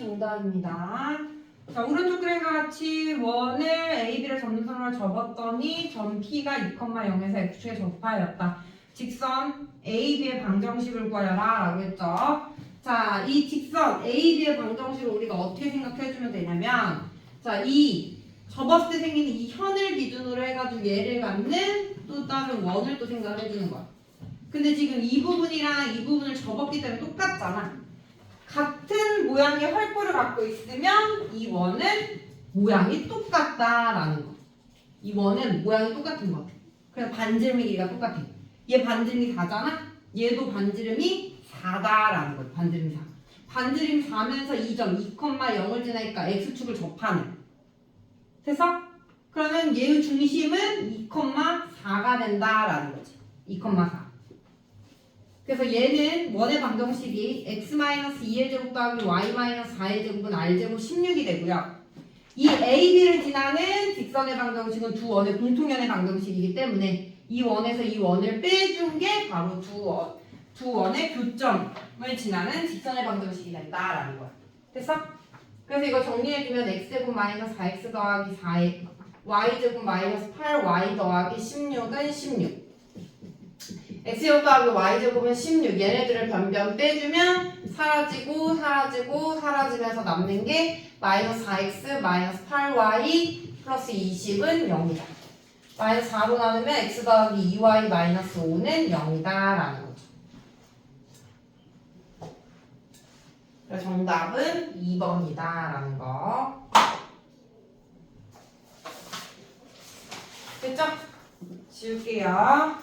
정답입니다. 자, 오른쪽 그림과 같이 원을 A, B를 접는선으로 접었더니 점 P가 2,0에서 X축에 접하였다. 직선 A, B의 방정식을 구하여라 라고 했죠. 자, 이 직선 A, B의 방정식을 우리가 어떻게 생각해주면 되냐면 자, 이 접었을 때 생기는 이 현을 기준으로 해가지고 얘를 갖는 또 다른 원을 또 생각을 해주는 거야. 근데 지금 이 부분이랑 이 부분을 접었기 때문에 똑같잖아. 같은 모양의 활보를 갖고 있으면 이 원은 모양이 똑같다라는 거. 이 원은 모양이 똑같은 거. 그래서 반지름의 길이가 똑같아. 얘 반지름이 4잖아? 얘도 반지름이 4다라는 거야. 반지름이 4. 반지름이 4면서 이점 2,0을 지나니까 x축을 접하는. 됐어? 그러면 얘의 중심은 2,4가 된다라는 거지. 2,4. 그래서 얘는 원의 방정식이 x-2의 제곱 더하기 y-4의 제곱은 r제곱 16이 되고요. 이 AB를 지나는 직선의 방정식은 두 원의 공통연의 방정식이기 때문에 이 원에서 이 원을 빼준 게 바로 두 원, 두 원의 교점을 지나는 직선의 방정식이 된다라는 거야. 됐어? 그래서 이거 정리해주면 x제곱 마이너스 4x 더하기 4의 y제곱 마이너스 8y 더하기 16은 16 x제곱 더하기 y제곱은 16 얘네들을 변변 빼주면 사라지고 사라지고 사라지면서 남는 게 마이너스 4x 마이너스 8y 플러스 20은 0이다. 마이너스 4로 나누면 x 더하기 2y 마이너스 5는 0이다 라는 거죠. 그래서 정답은 2번이다 라는 거. 됐죠? 지울게요